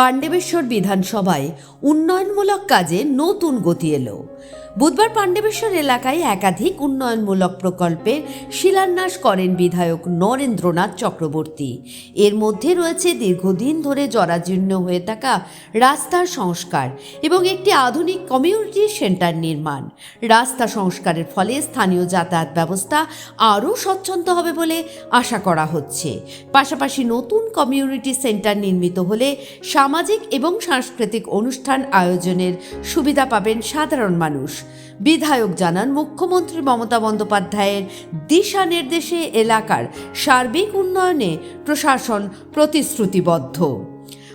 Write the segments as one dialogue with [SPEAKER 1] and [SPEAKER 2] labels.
[SPEAKER 1] পাণ্ডবেশ্বর বিধানসভায় উন্নয়নমূলক কাজে নতুন গতি এলো। বুধবার পাণ্ডবেশ্বর এলাকায় একাধিক উন্নয়নমূলক প্রকল্পের শিলান্যাস করেন বিধায়ক নরেন্দ্রনাথ চক্রবর্তী। এর মধ্যে রয়েছে দীর্ঘদিন ধরে জরাজীর্ণ হয়ে থাকা রাস্তার সংস্কার এবং একটি আধুনিক কমিউনিটি সেন্টার নির্মাণ। রাস্তা সংস্কারের ফলে স্থানীয় যাতায়াত ব্যবস্থা আরও স্বচ্ছন্দ হবে বলে আশা করা হচ্ছে। পাশাপাশি নতুন কমিউনিটি সেন্টার নির্মিত হলে সামাজিক এবং সাংস্কৃতিক অনুষ্ঠান আয়োজনের সুবিধা পাবেন সাধারণ মানুষ। বিধায়ক জানান মুখ্যমন্ত্রী মমতা বন্দ্যোপাধ্যায়ের দিশা নির্দেশে এলাকার সার্বিক উন্নয়নে প্রশাসন প্রতিশ্রুতিবদ্ধ।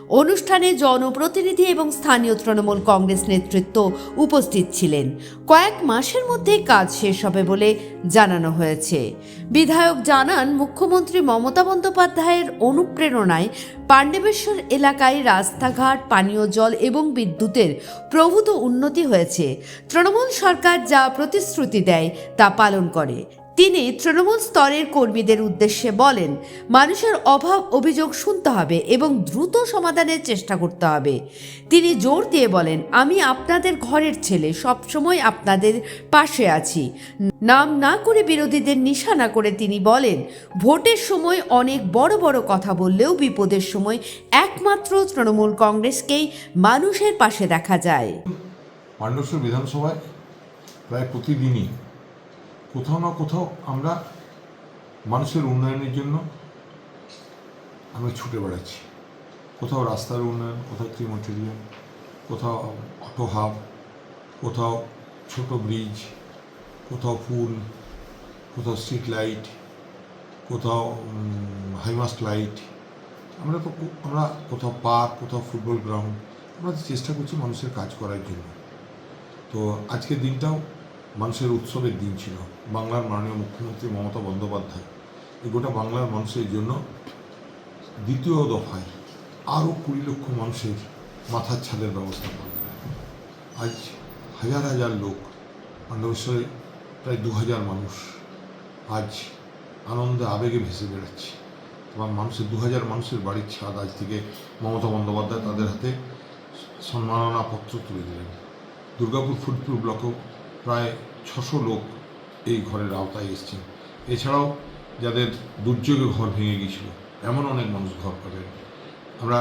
[SPEAKER 1] অনুষ্ঠানে জনপ্রতিনিধি এবং স্থানীয় তৃণমূল কংগ্রেস নেতৃত্ব উপস্থিত ছিলেন। কয়েক মাসের মধ্যেই কাজ শেষ হবে বলে জানানো হয়েছে। বিধায়ক জানান, মুখ্যমন্ত্রী মমতা বন্দ্যোপাধ্যায়ের অনুপ্রেরণায় পাণ্ডবেশ্বর এলাকায় রাস্তাঘাট, পানীয় জল এবং বিদ্যুতের প্রভূত উন্নতি হয়েছে। তৃণমূল সরকার যা প্রতিশ্রুতি দেয় তা পালন করে। তিনি তৃণমূল স্তরের কর্মীদের উদ্দেশ্যে বলেন, মানুষের অভাব অভিযোগ শুনতে হবে এবং দ্রুত সমাধানের চেষ্টা করতে হবে। তিনি জোর দিয়ে বলেন, আমি আপনাদের ঘরের ছেলে, সবসময় আপনাদের পাশে আছি। নাম না করে বিরোধীদের নিশানা করে তিনি বলেন, ভোটের সময় অনেক বড় বড় কথা বললেও বিপদের সময় একমাত্র তৃণমূল কংগ্রেসকেই মানুষের পাশে দেখা যায়।
[SPEAKER 2] বিধানসভায় প্রায় প্রতিদিনই কোথাও না কোথাও আমরা মানুষের উন্নয়নের জন্য আমরা ছুটে বেড়াচ্ছি। কোথাও রাস্তার উন্নয়ন, কোথাও ত্রিমটেরিয়াম, কোথাও অটো হাব, কোথাও ছোট ব্রিজ, কোথাও পুল, কোথাও স্ট্রিট লাইট, কোথাও হাইমাস্ট লাইট। আমরা তো আমরা কোথাও পার্ক, কোথাও ফুটবল গ্রাউন্ড, আমরা চেষ্টা করছি মানুষের কাজ করার জন্য। তো আজকের দিনটাও মানুষের উৎসবের দিন ছিল। বাংলার মাননীয় মুখ্যমন্ত্রী মমতা বন্দ্যোপাধ্যায়। এই গোটা বাংলার মানুষের জন্য দ্বিতীয় দফায় আরও কুড়ি লক্ষ মানুষের মাথার ছাদের ব্যবস্থা করলেন আজ হাজার হাজার লোক পাণ্ডবেশ্বরে প্রায় দু হাজার মানুষ আজ আনন্দে, আবেগে ভেসে বেড়াচ্ছে। এবং মানুষের, দু হাজার মানুষের বাড়ির ছাদ আজ থেকে মমতা বন্দ্যোপাধ্যায় তাদের হাতে সম্মাননা পত্র তুলে দিলেন। দুর্গাপুর ফুটপুর ব্লকেও প্রায় ছশো লোক এই ঘরের আওতায় এসেছেন এছাড়াও যাদের দুর্যোগে ঘর ভেঙে গিয়েছিল এমন অনেক মানুষ ঘর পাবেন আমরা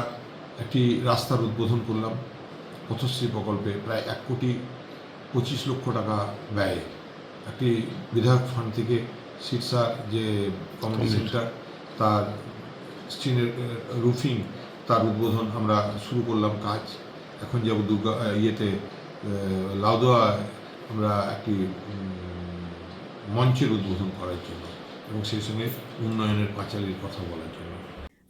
[SPEAKER 2] একটি রাস্তার উদ্বোধন করলাম। পথশ্রী প্রকল্পে প্রায় এক কোটি পঁচিশ লক্ষ টাকা ব্যয়ে। একটি বিধায়ক ফান্ড থেকে শীর্ষা যে কমিউনিটি সেন্টার তার স্টিনের রুফিং তার উদ্বোধন আমরা শুরু করলাম কাজ। এখন যাব দুর্গা ইয়েতে আহ, লাউদোয়ায় আমরা একটি মঞ্চের উদ্বোধন করার জন্য এবং সেই সঙ্গে উন্নয়নের পাঁচালির কথা বলার জন্য।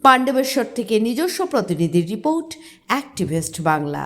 [SPEAKER 1] পাণ্ডবেশ্বর থেকে নিজস্ব প্রতিনিধির রিপোর্ট অ্যাক্টিভেস্ট বাংলা।